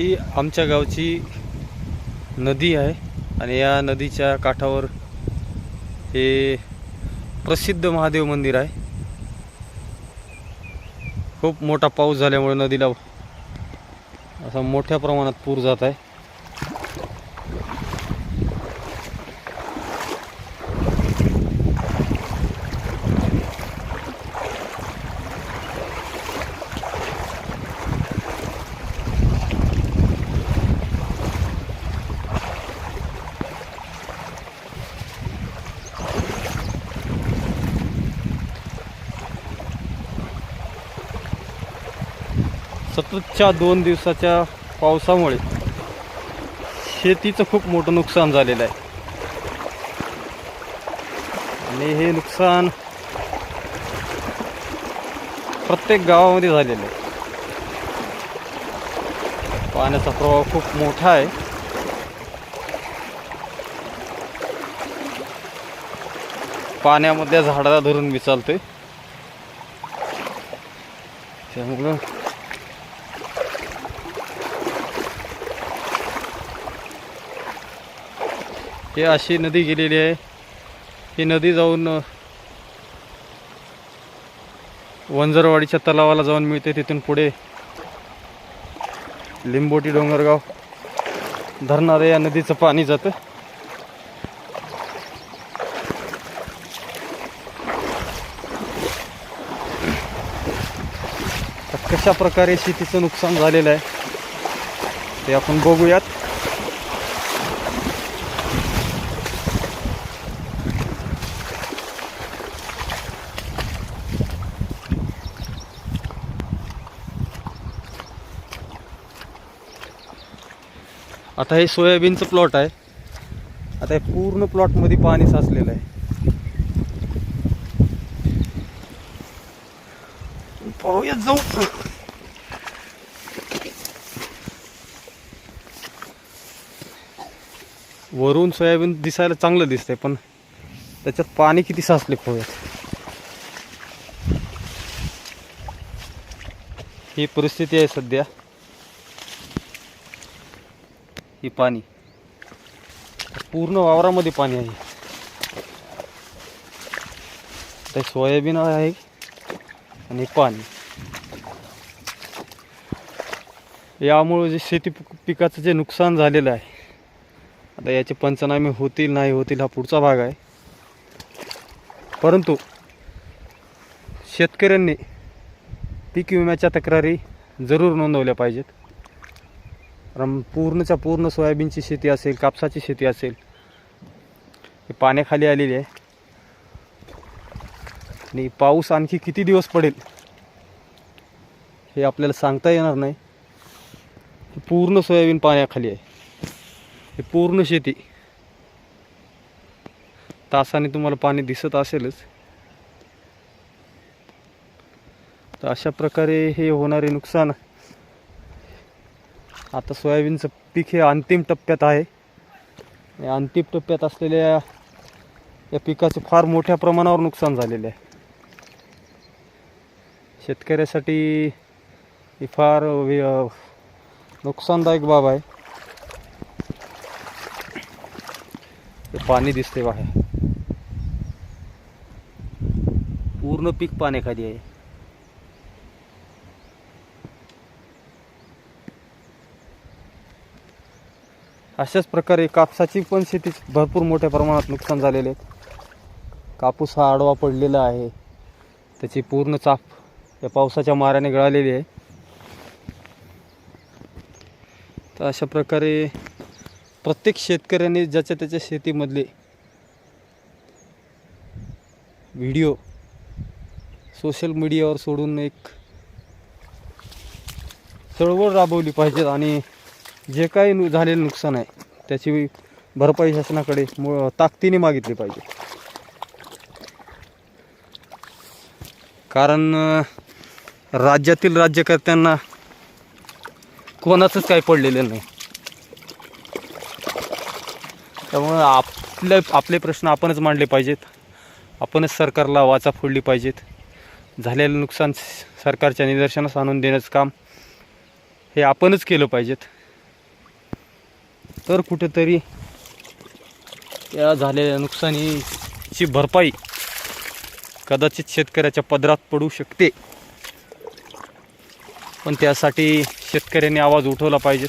ही आमच्या गावची नदी आहे आणि या नदीच्या काठावर हे प्रसिद्ध महादेव मंदिर आहे. खूप मोठा पाऊस झाल्यामुळे नदीला असा मोठ्या प्रमाणात पूर जात आहे. सततच्या दोन दिवसाच्या पावसामुळे शेतीचं खूप मोठं नुकसान झालेलं आहे. आणि हे नुकसान प्रत्येक गावामध्ये झालेलं आहे. पाण्याचा प्रवाह खूप मोठा आहे. पाण्यामधल्या झाडाला धरून विचारते त्यामुळं हे अशी नदी गेलेली आहे. ही नदी जाऊन वंजरवाडीच्या तलावाला जाऊन मिळते. तिथून पुढे लिंबोटी डोंगरगाव. धरणारे या नदीचं पाणी जातं. कशा प्रकारे शेतीचं नुकसान झालेलं आहे ते आपण बघूयात. आता हे सोयाबीनचं प्लॉट आहे. आता हे पूर्ण प्लॉटमध्ये पाणी साचलेलं आहे. पाहूया जाऊ. वरून सोयाबीन दिसायला चांगलं दिसतंय पण त्याच्यात पाणी किती साचले पाहूयात. ही परिस्थिती आहे सध्या. ही पाणी. पूर्ण वावरामध्ये पाणी आहे. ते सोयाबीन आहे आणि पाणी. यामुळे जे शेती पिकाचं जे नुकसान झालेलं आहे आता याचे पंचनामे होतील नाही होतील हा पुढचा भाग आहे. परंतु शेतकऱ्यांनी पीक विम्याच्या तक्रारी जरूर नोंदवल्या पाहिजेत. कारण पूर्णच्या पूर्ण सोयाबीनची शेती असेल कापसाची शेती असेल. हे पाण्याखाली आलेली आहे. आणि पाऊस आणखी किती दिवस पडेल हे आपल्याला सांगता येणार नाही. ही पूर्ण सोयाबीन पाण्याखाली आहे. ही पूर्ण शेती. तासाने तुम्हाला पाणी दिसत असेलच. तर अशा प्रकारे हे होणारे नुकसान आता सोयाबीनचं पीक हे अंतिम टप्प्यात आहे. या अंतिम टप्प्यात असलेल्या या पिकाचे फार मोठ्या प्रमाणावर नुकसान झालेले आहे. शेतकऱ्यासाठी ही फार नुकसानदायक बाब आहे. ते पाणी दिसते बाहेर. पूर्ण पीक पाण्याखाली आहे. अशाच प्रकारे कापसाची पण शेती भरपूर मोठ्या प्रमाणात नुकसान झालेले आहेत. कापूस हा आडवा पडलेला आहे. त्याची पूर्ण चाप या पावसाच्या माराने गळालेली आहे. तर अशा प्रकारे प्रत्येक शेतकऱ्याने ज्याच्या त्याच्या शेतीमधले व्हिडिओ सोशल मीडियावर सोडून एक चळवळ राबवली पाहिजे आणि जे काही नु झालेलं नुकसान आहे त्याची भरपाई शासनाकडे मु ताकदीने मागितली पाहिजे. कारण राज्यातील राज्यकर्त्यांना कोणाचंच काही पडलेलं नाही. त्यामुळं आपले आपले प्रश्न आपणच मांडले पाहिजेत. आपणच सरकारला वाचा फोडली पाहिजेत. झालेलं नुकसान सरकारच्या निदर्शनास आणून देण्याचं काम हे आपणच केलं पाहिजेत. तर कुठेतरी या झालेल्या नुकसानीची भरपाई कदाचित शेतकऱ्याच्या पदरात पडू शकते. पण त्यासाठी शेतकऱ्यांनी आवाज उठवला पाहिजे.